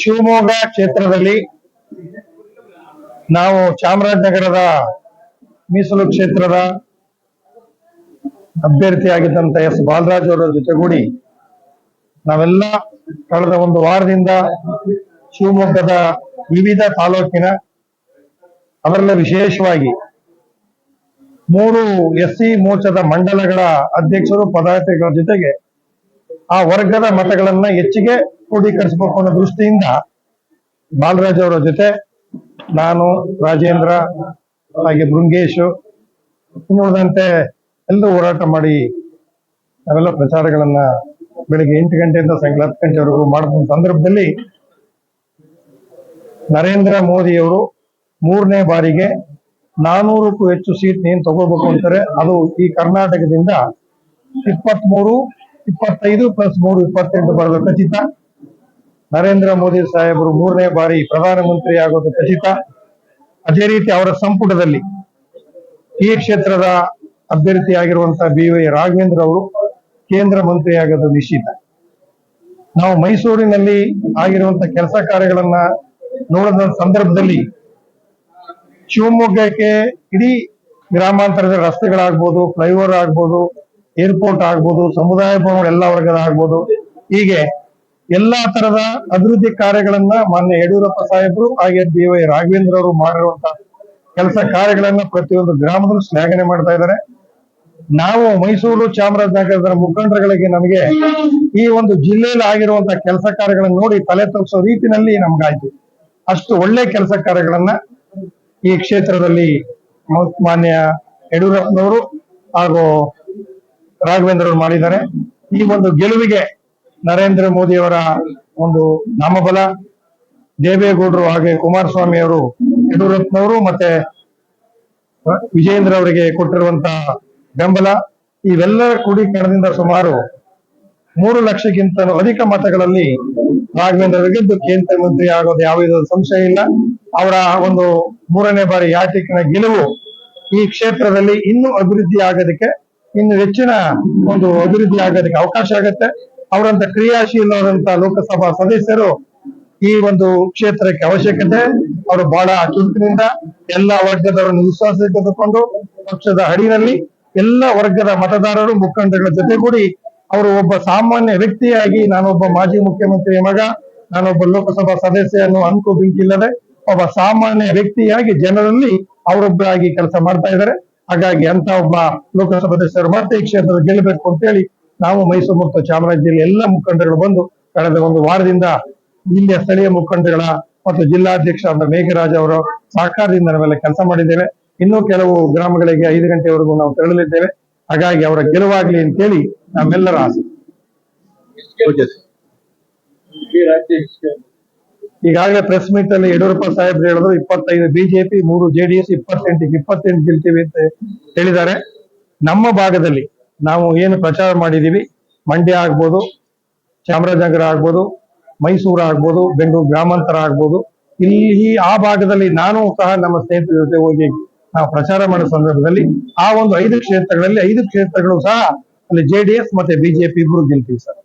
ಶಿವಮೊಗ್ಗ ಕ್ಷೇತ್ರದಲ್ಲಿ ನಾವು ಚಾಮರಾಜನಗರದ ಮೀಸಲು ಕ್ಷೇತ್ರದ ಅಭ್ಯರ್ಥಿಯಾಗಿದ್ದಂತ ಎಸ್. ಬಾಲರಾಜ್ ಅವರ ಜೊತೆಗೂಡಿ ನಾವೆಲ್ಲ ಕಳೆದ ಒಂದು ವಾರದಿಂದ ಶಿವಮೊಗ್ಗದ ವಿವಿಧ ತಾಲೂಕಿನ ಅದರಲ್ಲೂ ವಿಶೇಷವಾಗಿ ಮೂರು ಎಸ್ ಸಿ ಮೋರ್ಚಾದ ಮಂಡಲಗಳ ಅಧ್ಯಕ್ಷರು, ಪದಾಧಿಕಾರಿಗಳ ಜೊತೆಗೆ ಆ ವರ್ಗದ ಮತಗಳನ್ನ ಹೆಚ್ಚಿಗೆ ಕ್ರೋಢೀಕರಿಸಬೇಕು ಅನ್ನೋ ದೃಷ್ಟಿಯಿಂದ ಬಾಲರಾಜ್ ಅವರ ಜೊತೆ ನಾನು, ರಾಜೇಂದ್ರ, ಹಾಗೆ ಬೃಂಗೇಶ್ ಇನ್ನುಳಿದಂತೆ ಎಲ್ಲರೂ ಹೋರಾಟ ಮಾಡಿ ನಾವೆಲ್ಲ ಪ್ರಚಾರಗಳನ್ನ ಬೆಳಿಗ್ಗೆ ಎಂಟು ಗಂಟೆಯಿಂದ ಸಾಯಂಕಾಲ ಹತ್ತು ಗಂಟೆವರೆಗೂ ಮಾಡಿದ ಸಂದರ್ಭದಲ್ಲಿ ನರೇಂದ್ರ ಮೋದಿಯವರು ಮೂರನೇ ಬಾರಿಗೆ ನಾನೂರಕ್ಕೂ ಹೆಚ್ಚು ಸೀಟ್ ಏನ್ ತಗೋಬೇಕು ಅಂತಾರೆ. ಅದು ಈ ಕರ್ನಾಟಕದಿಂದ ಇಪ್ಪತ್ಮೂರು ಇಪ್ಪತ್ತೈದು ಪ್ಲಸ್ ಮೂರು ಇಪ್ಪತ್ತೆಂಟು ಬರೋದು ಖಚಿತ. ನರೇಂದ್ರ ಮೋದಿ ಸಾಹೇಬರು ಮೂರನೇ ಬಾರಿ ಪ್ರಧಾನಮಂತ್ರಿ ಆಗೋದು ಖಚಿತ. ಅದೇ ರೀತಿ ಅವರ ಸಂಪುಟದಲ್ಲಿ ಈ ಕ್ಷೇತ್ರದ ಅಭ್ಯರ್ಥಿಯಾಗಿರುವಂತಹ ಬಿ ವೈ ರಾಘವೇಂದ್ರ ಅವರು ಕೇಂದ್ರ ಮಂತ್ರಿ ಆಗೋದು ನಿಶ್ಚಿತ. ನಾವು ಮೈಸೂರಿನಲ್ಲಿ ಆಗಿರುವಂತಹ ಕೆಲಸ ಕಾರ್ಯಗಳನ್ನ ನೋಡಿದ ಸಂದರ್ಭದಲ್ಲಿ ಶಿವಮೊಗ್ಗಕ್ಕೆ ಇಡೀ ಗ್ರಾಮಾಂತರದ ರಸ್ತೆಗಳಾಗ್ಬೋದು, ಫ್ಲೈಓವರ್ ಆಗ್ಬೋದು ಏರ್ಪೋರ್ಟ್ ಆಗ್ಬೋದು, ಸಮುದಾಯ ಭವನ ಎಲ್ಲ ವರ್ಗದ ಆಗ್ಬೋದು. ಹೀಗೆ ಎಲ್ಲಾ ತರದ ಅಭಿವೃದ್ಧಿ ಕಾರ್ಯಗಳನ್ನ ಮಾನ್ಯ ಯಡಿಯೂರಪ್ಪ ಸಾಹೇಬರು ಹಾಗೆ ಬಿ ವೈ ರಾಘವೇಂದ್ರ ಅವರು ಮಾಡಿರುವಂತ ಕೆಲಸ ಕಾರ್ಯಗಳನ್ನ ಪ್ರತಿಯೊಂದು ಗ್ರಾಮದಲ್ಲೂ ಶ್ಲಾಘನೆ ಮಾಡ್ತಾ ಇದ್ದಾರೆ. ನಾವು ಮೈಸೂರು ಚಾಮರಾಜನಗರದ ಮುಖಂಡರುಗಳಿಗೆ ನಮಗೆ ಈ ಒಂದು ಜಿಲ್ಲೆಯಲ್ಲಿ ಆಗಿರುವಂತಹ ಕೆಲಸ ಕಾರ್ಯಗಳನ್ನ ನೋಡಿ ತಲೆ ತಪ್ಪಿಸೋ ರೀತಿನಲ್ಲಿ ನಮ್ಗಾಯ್ತು. ಅಷ್ಟು ಒಳ್ಳೆ ಕೆಲಸ ಕಾರ್ಯಗಳನ್ನ ಈ ಕ್ಷೇತ್ರದಲ್ಲಿ ಮಾನ್ಯ ಯಡಿಯೂರಪ್ಪನವರು ಹಾಗೂ ರಾಘವೇಂದ್ರ ಅವರು ಮಾಡಿದ್ದಾರೆ. ಈ ಒಂದು ಗೆಲುವಿಗೆ ನರೇಂದ್ರ ಮೋದಿ ಅವರ ಒಂದು ನಾಮಬಲ, ದೇವೇಗೌಡರು ಹಾಗೆ ಕುಮಾರಸ್ವಾಮಿ ಅವರು ಯಡಿಯೂರಪ್ಪನವರು ಮತ್ತೆ ವಿಜಯೇಂದ್ರ ಅವರಿಗೆ ಕೊಟ್ಟಿರುವಂತಹ ಬೆಂಬಲ, ಇವೆಲ್ಲರ ಕಣದಿಂದ ಸುಮಾರು ಮೂರು ಲಕ್ಷಕ್ಕಿಂತ ಅಧಿಕ ಮತಗಳಲ್ಲಿ ರಾಘವೇಂದ್ರ ಗೆದ್ದು ಕೇಂದ್ರ ಮಂತ್ರಿ ಆಗೋದು ಯಾವ ಸಂಶಯ ಇಲ್ಲ. ಅವರ ಒಂದು ಮೂರನೇ ಬಾರಿ ಯಾಚಿಕಿನ ಗೆಲುವು ಈ ಕ್ಷೇತ್ರದಲ್ಲಿ ಇನ್ನೂ ಅಭಿವೃದ್ಧಿ ಆಗೋದಕ್ಕೆ ಇನ್ನು ಹೆಚ್ಚಿನ ಒಂದು ಅಭಿವೃದ್ಧಿ ಆಗೋದಕ್ಕೆ ಅವಕಾಶ ಆಗುತ್ತೆ. ಅವರಂತ ಕ್ರಿಯಾಶೀಲರಂತ ಲೋಕಸಭಾ ಸದಸ್ಯರು ಈ ಒಂದು ಕ್ಷೇತ್ರಕ್ಕೆ ಅವಶ್ಯಕತೆ. ಅವರು ಬಹಳ ಚುರುಕಿನಿಂದ ಎಲ್ಲ ವರ್ಗದವರನ್ನು ವಿಶ್ವಾಸ ತೆಗೆದುಕೊಂಡು ಪಕ್ಷದ ಅಡಿನಲ್ಲಿ ಎಲ್ಲ ವರ್ಗದ ಮತದಾರರು ಮುಖಂಡಗಳ ಜೊತೆಗೂಡಿ ಅವರು ಒಬ್ಬ ಸಾಮಾನ್ಯ ವ್ಯಕ್ತಿಯಾಗಿ ನಾನೊಬ್ಬ ಮಾಜಿ ಮುಖ್ಯಮಂತ್ರಿಯ ಮಗ, ನಾನೊಬ್ಬ ಲೋಕಸಭಾ ಸದಸ್ಯ ಅನ್ನೋ ಅನ್ಕೋ ಬಿಂಕಿಲ್ಲದೆ ಒಬ್ಬ ಸಾಮಾನ್ಯ ವ್ಯಕ್ತಿಯಾಗಿ ಜನರಲ್ಲಿ ಅವರೊಬ್ಬರಾಗಿ ಕೆಲಸ ಮಾಡ್ತಾ ಇದ್ದಾರೆ. ಹಾಗಾಗಿ ಅಂತ ಒಬ್ಬ ಲೋಕಸಭಾ ಸದಸ್ಯರು ಮತ್ತೆ ಈ ಕ್ಷೇತ್ರದ ಗೆಲ್ಲಬೇಕು ಅಂತ ಹೇಳಿ ನಾವು ಮೈಸೂರು ಮತ್ತು ಚಾಮರಾಜ ಜಿಲ್ಲೆ ಎಲ್ಲ ಮುಖಂಡರುಗಳು ಬಂದು ಕಳೆದ ಒಂದು ವಾರದಿಂದ ಇಲ್ಲಿಯ ಸ್ಥಳೀಯ ಮುಖಂಡಗಳ ಮತ್ತು ಜಿಲ್ಲಾಧ್ಯಕ್ಷ ಅಂದ ಮೇಘರಾಜ್ ಅವರ ಸಹಕಾರದಿಂದ ನಾವೆಲ್ಲ ಕೆಲಸ ಮಾಡಿದ್ದೇವೆ. ಇನ್ನೂ ಕೆಲವು ಗ್ರಾಮಗಳಿಗೆ ಐದು ಗಂಟೆವರೆಗೂ ನಾವು ತೆರಳಲಿದ್ದೇವೆ. ಹಾಗಾಗಿ ಅವರ ಗೆಲುವಾಗ್ಲಿ ಅಂತೇಳಿ ನಮ್ಮೆಲ್ಲರ ಆಸೆ. ಈಗಾಗಲೇ ಪ್ರೆಸ್ ಮೀಟ್ ಅಲ್ಲಿ ಯಡಿಯೂರಪ್ಪ ಸಾಹೇಬ್ ಹೇಳಿದ್ರು ಇಪ್ಪತ್ತೈದು ಬಿಜೆಪಿ ಮೂರು ಜೆಡಿಎಸ್ ಇಪ್ಪತ್ತೆಂಟಿಗೆ ಇಪ್ಪತ್ತೆಂಟು ಗೆಲ್ತೀವಿ ಅಂತ ಹೇಳಿದ್ದಾರೆ. ನಮ್ಮ ಭಾಗದಲ್ಲಿ ನಾವು ಏನು ಪ್ರಚಾರ ಮಾಡಿದೀವಿ ಮಂಡ್ಯ ಆಗ್ಬೋದು, ಚಾಮರಾಜನಗರ ಆಗ್ಬೋದು, ಮೈಸೂರು ಆಗ್ಬೋದು, ಬೆಂಗಳೂರು ಗ್ರಾಮಾಂತರ ಆಗ್ಬೋದು. ಇಲ್ಲಿ ಆ ಭಾಗದಲ್ಲಿ ನಾನು ಸಹ ನಮ್ಮ ಸ್ನೇಹಿತರ ಜೊತೆ ಹೋಗಿ ನಾವು ಪ್ರಚಾರ ಮಾಡೋ ಸಂದರ್ಭದಲ್ಲಿ ಆ ಒಂದು ಐದು ಕ್ಷೇತ್ರಗಳಲ್ಲಿ ಐದು ಕ್ಷೇತ್ರಗಳು ಸಹ ಅಲ್ಲಿ ಜೆಡಿಎಸ್ ಮತ್ತೆ ಬಿಜೆಪಿ ಇಬ್ರು ಗೆಲ್ತೀವಿ ಸರ್.